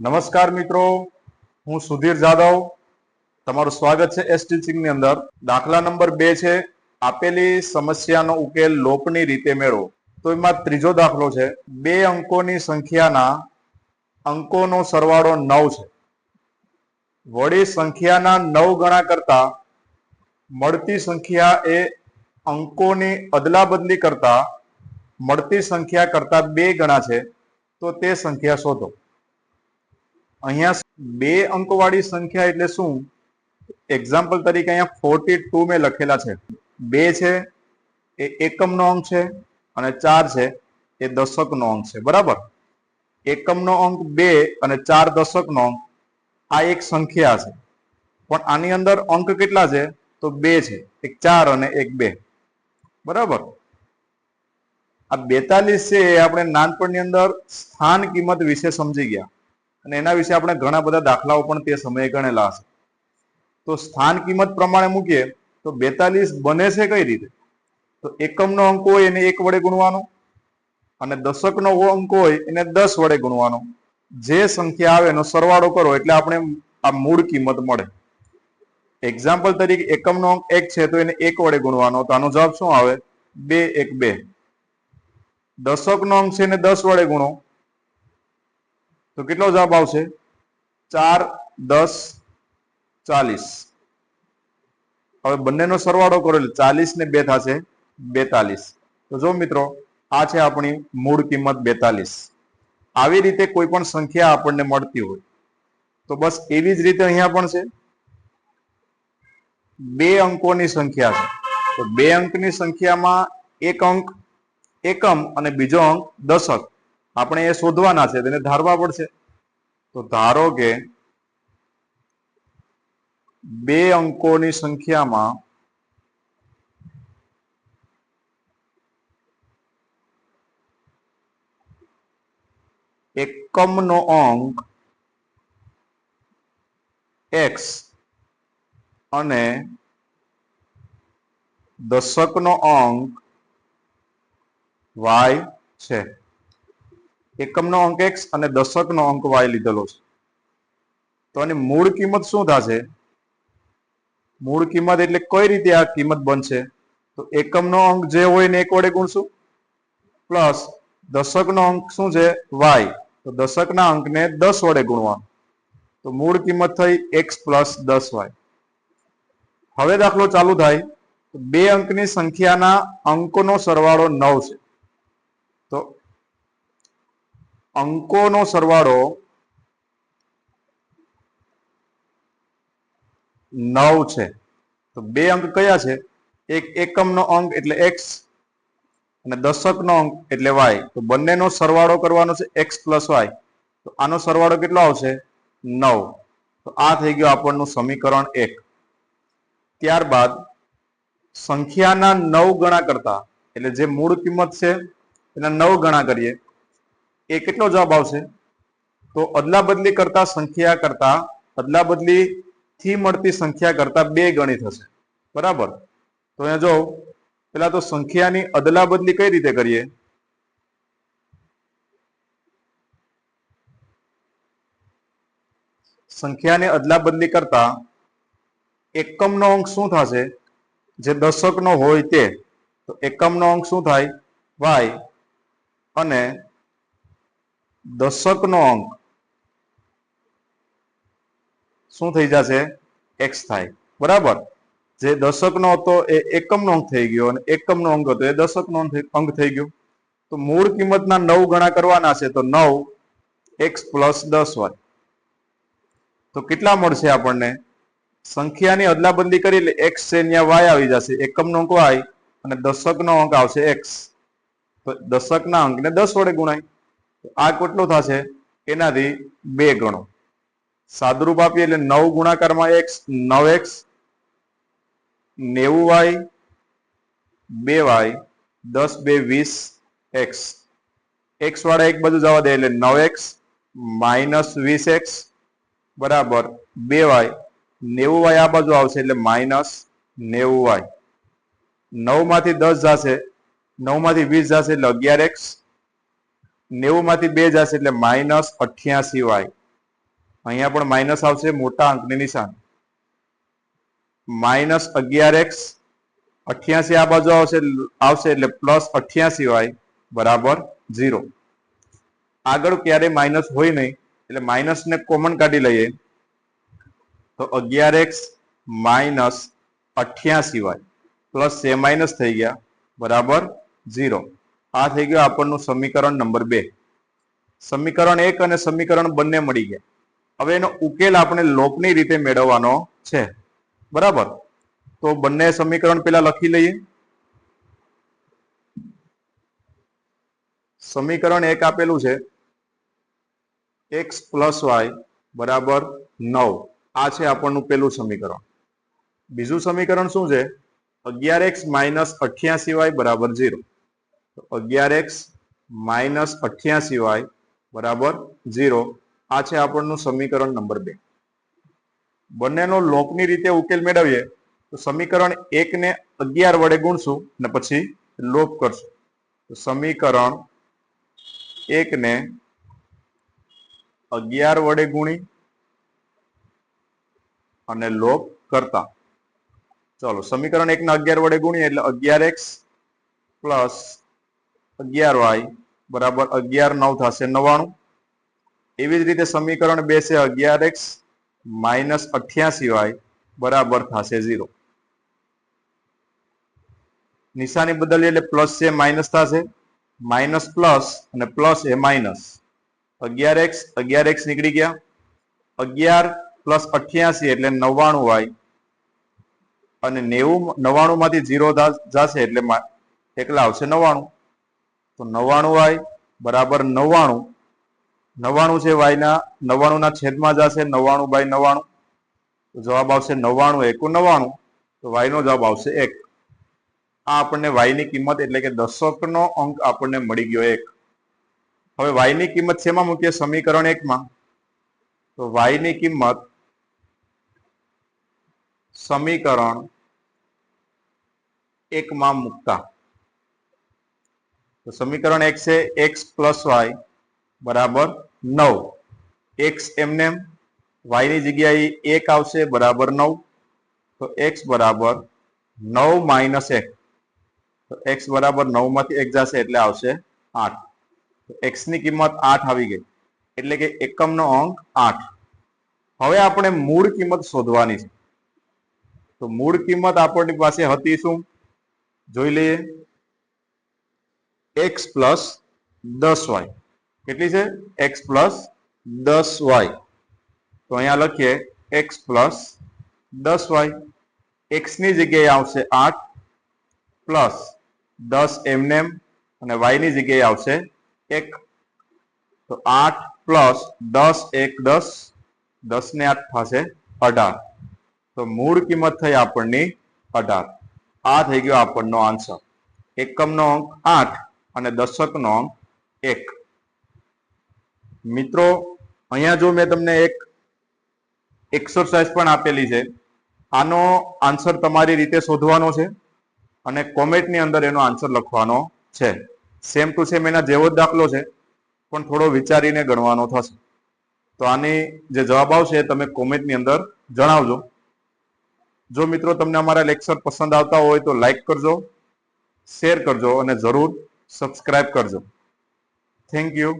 નમસ્કાર મિત્રો, હું સુધીર જાદવ. તમારું સ્વાગત છે એસ ટીચિંગની અંદર. દાખલા નંબર બે છે, આપેલી સમસ્યાનો ઉકેલ લોપની રીતે મેળવો. તો એમાં ત્રીજો દાખલો છે, બે અંકોની સંખ્યાના અંકોનો સરવાળો નવ છે. વળી સંખ્યાના નવ ગણા કરતા મળતી સંખ્યા એ અંકોની અદલાબદલી કરતા મળતી સંખ્યા કરતા બે ગણા છે, તો તે સંખ્યા શોધો. અહીંયા બે અંકવાળી સંખ્યા એટલે શું? એક્ઝામ્પલ તરીકે અહીંયા ફોર્ટી ટુ મેં લખેલા છે. બે છે, એ એકમનો અંક છે, અને ચાર છે, એ દશકનો અંક છે. બરાબર? એકમનો અંક બે અને ચાર દશકનો અંક, આ એક સંખ્યા છે. પણ આની અંદર અંક કેટલા છે? તો બે છે. એક ચાર અને એક બે. બરાબર? આ બેતાલીસ છે એ આપણે નાનપણની અંદર સ્થાન, કિંમત વિશે સમજી ગયા. અને એના વિશે આપણે ઘણા બધા દાખલાઓ પણ તે સમયે ગણેલા હશે. તો સ્થાન કિંમત પ્રમાણે મૂકીએ, તો બેતાલીસ બને છે કઈ રીતે? તો એકમનો અંક હોય એને એક વડે ગુણવાનો અને દશકનો અંક હોય એને દસ વડે ગુણવાનો. જે સંખ્યા આવે એનો સરવાળો કરો એટલે આપણે આ મૂળ કિંમત મળે. એક્ઝામ્પલ તરીકે એકમનો અંક એક છે તો એને એક વડે ગુણવાનો. તો આનો જવાબ શું આવે? બે એક બે. દશકનો અંક છે એને દસ વડે ગુણો. તો કેટલો જવાબ આવશે? ચાર, દસ, ચાલીસ. હવે બંનેનો સરવાળો કરો એટલે ચાલીસ ને બે થશે બેતાલીસ. તો જો મિત્રો, આ છે આપણી મૂળ કિંમત બેતાલીસ. આવી રીતે કોઈ પણ સંખ્યા આપણને મળતી હોય. તો બસ એવી જ રીતે અહીંયા પણ છે. બે અંકોની સંખ્યા છે. તો બે અંકની સંખ્યામાં એક અંક એકમ અને બીજો અંક દશક. આપણે એ શોધવાના છે, તેને ધારવા પડશે. તો ધારો કે બે અંકોની સંખ્યામાં એકમનો અંક એક્સ અને દશકનો અંક વાય છે. એકમનો અંક એક્સ અને દશકનો અંક વાય લીધેલો છે. તો આની મૂળ કિંમત શું થશે? મૂળ કિંમત એટલે કઈ રીતે આ કિંમત બનશે? તો એકમનો અંક જે હોય ને એક વડે ગુણશું. પ્લસ દશકનો અંક શું છે? વાય તો દશકના અંકને દસ વડે ગુણવાનું. તો મૂળ કિંમત થઈ એક્સ પ્લસ દસ વાય હવે દાખલો ચાલુ થાય. બે અંકની સંખ્યાના અંકોનો સરવાળો નવ છે તો અંકોનો સરવાળો નવ છે. તો બે અંક કયા છે? એક એકમનો અંક એટલે એક્સ અને દશકનો અંક એટલે વાય તો બંનેનો સરવાળો કરવાનો છે એક્સ પ્લસ વાય તો આનો સરવાળો કેટલો આવશે? નવ. તો આ થઈ ગયું આપણનું સમીકરણ એક. ત્યારબાદ સંખ્યાના નવ ગણા કરતા, એટલે જે મૂળ કિંમત છે, એના નવ ગણા કરીએ. એ કેટલો જવાબ આવશે? તો અદલા બદલી કરતા સંખ્યા કરતા અદલા બદલી થી મળતી સંખ્યા કરતા બે ગણી થશે. બરાબર? તો અહીંયા જો, પેલા તો સંખ્યાની અદલા બદલી કઈ રીતે કરીએ? સંખ્યાને અદલા બદલી કરતા એકમનો અંક શું થશે? જે દશકનો હોય તે. તો એકમનો અંક શું થાય? વાય. અને દશકનો અંક. શું થઈ જશે? એક્સ થાય. બરાબર? જે દશકનો હતો એ એકમનો અંક થઈ ગયો અને એકમનો અંક હતો એ દશકનો અંક થઈ ગયો. તો મૂળ કિંમતના નવ ગણા કરવાના છે, તો નવ એક્સ પ્લસ દસ વાય તો કેટલા મળશે આપણને? સંખ્યાની અદલાબદલી કરી એટલે એક્સ છે ત્યાં વાય આવી જશે. એકમનો અંક વાય અને દશકનો અંક આવશે એક્સ તો દશકના અંકને દસ વડે ગુણાય. આ કેટલું થશે એનાથી બે ગણો. સાદરૂપ આપીએ એટલે નવ ગુણાકારમાં એક્સ નવ એક્સ નેવું વાય, બે વાય, દસ, બે, વીસ એક્સ એક્સ વાળા એક બાજુ જવા દે એટલે નવ એક્સ માઇનસ વીસ એક્સ બરાબર બે વાય, નેવું વાય આ બાજુ આવશે એટલે માઇનસ નેવું વાય. નવમાંથી દસ જશે નવમાંથી વીસ જશે એટલે અગિયાર એક્સ નેવું માંથી બે જશે એટલે માઇનસ અઠ્યાસી વાય. અહીંયા પણ માઇનસ આવશે મોટા અંકની નિશાન. માઇનસ અગિયાર એક્સ, અઠ્યાસી આ બાજુ આવશે આવશે એટલે પ્લસ અઠ્યાસી વાય બરાબર ઝીરો. આગળ ક્યારે માઇનસ હોય નહીં, એટલે માઇનસ ને કોમન કાઢી લઈએ. તો અગિયાર એક્સ માઇનસ અઠ્યાસી વાય, પ્લસ સે માઇનસ થઈ ગયા, બરાબર ઝીરો. આ થઈ ગયું આપણનું સમીકરણ નંબર બે. સમીકરણ એક અને સમીકરણ બંને મળી ગયા. હવે એનો ઉકેલ આપણે લોપની રીતે મેળવવાનો છે. બરાબર? તો બંને સમીકરણ પેલા લખી લઈએ. સમીકરણ એક આપેલું છે. એક્સ પ્લસ વાય બરાબર નવ. આ છે આપણનું પેલું સમીકરણ. બીજું સમીકરણ શું છે? અગિયાર એક્સ માઇનસ અઠ્યાસી વાય બરાબર ઝીરો અગિયાર એક્સ માઇનસ અઠ્યાસી વાય બરાબર ઝીરો. આ છે આપણનું સમીકરણ નંબર બે. બંનેનો લોપની રીતે ઉકેલ મેળવીએ તો સમીકરણ એક ને અગિયાર વડે ગુણશું અને પછી લોપ કરશું. તો સમીકરણ એકને અગિયાર વડે ગુણી અને લોપ કરતા. ચલો, સમીકરણ એક ને અગિયાર વડે ગુણીએ એટલે અગિયાર એક્સ પ્લસ અગિયાર વાય બરાબર અગિયાર નવ થશે નવાણું એવી જ રીતે સમીકરણ બે છે અગિયાર એક્સ માઇનસ અઠ્યાસી વાય બરાબર થશે ઝીરો. નિશાની બદલીએ એટલે પ્લસ છે, માઇનસ થશે. માઇનસ પ્લસ અને પ્લસ એ માઇનસ. અગિયાર એક્સ અગિયાર એક્સ નીકળી ગયા. અગિયાર પ્લસ અઠ્યાસી એટલે નવ્વાણું વાય. અને નેવું નવ્વાણું માંથી ઝીરો જશે એટલે એકલા આવશે નવ્વાણું. તો નવ્વાણું વાય બરાબર નવ્વાણું. નવ્વાણું છે વાયના નવ્વાણું ના છેદમાં જશે નવ્વાણું બાય નવ્વાણું. તો જવાબ આવશે નવ્વાણું એકું નવ્વાણું. તો વાયનો જવાબ આવશે એક. આ આપણને વાયની કિંમત એટલે કે દશકનો અંક આપણને મળી ગયો એક. હવે વાયની કિંમત શેમાં મૂકીએ? સમીકરણ એકમાં. તો વાયની કિંમત સમીકરણ એકમાં મૂકતા. તો સમીકરણ એક છે એક્સ પ્લસ વાય બરાબર નવ. એક્સ એમને વાયની જગ્યાએ એક આવશે બરાબર નવ. તો એક્સ બરાબર નવ માઇનસ એક. તો એક્સ બરાબર નવમાંથી એક જશે એટલે આવશે આઠ. તો એક્સની કિંમત આઠ આવી ગઈ. એટલે કે એકમનો અંક આઠ. હવે આપણે મૂળ કિંમત શોધવાની છે. તો મૂળ કિંમત આપણી પાસે હતી શું? જોઈ લઈએ. એક્સ પ્લસ દસ વાય કેટલી છે? એક્સ પ્લસ દસ વાય તો અહીંયા લખીએ એક્સ પ્લસ દસ વાય એક્સની જગ્યાએ આવશે આઠ પ્લસ દસ એમનેમ અને વાયની જગ્યાએ આવશે એક. તો આઠ પ્લસ દસ એક દસ દસ ને આઠ થશે અઢાર. તો મૂળ કિંમત થઈ આપણની અઢાર. આ થઈ ગયો આપણનો આન્સર. એકમનો અંક આઠ. અને દશકનો એક. મિત્રો, અહીંયા જો મેં તમને એક એક્સરસાઇઝ પણ આપેલી છે. આનો આન્સર તમારી રીતે શોધવાનો છે અને કોમેન્ટની અંદર એનો આન્સર લખવાનો છે. સેમ ટુ સેમ એના જેવો જ દાખલો છે, પણ થોડો વિચારીને ગણવાનો થશે. તો આની જે જવાબ આવશે તમે કોમેન્ટની અંદર જણાવજો. જો મિત્રો તમને અમારા લેક્ચર પસંદ આવતા હોય તો લાઈક કરજો શેર કરજો અને જરૂર સબસ્ક્રાઇબ કરજો. Thank you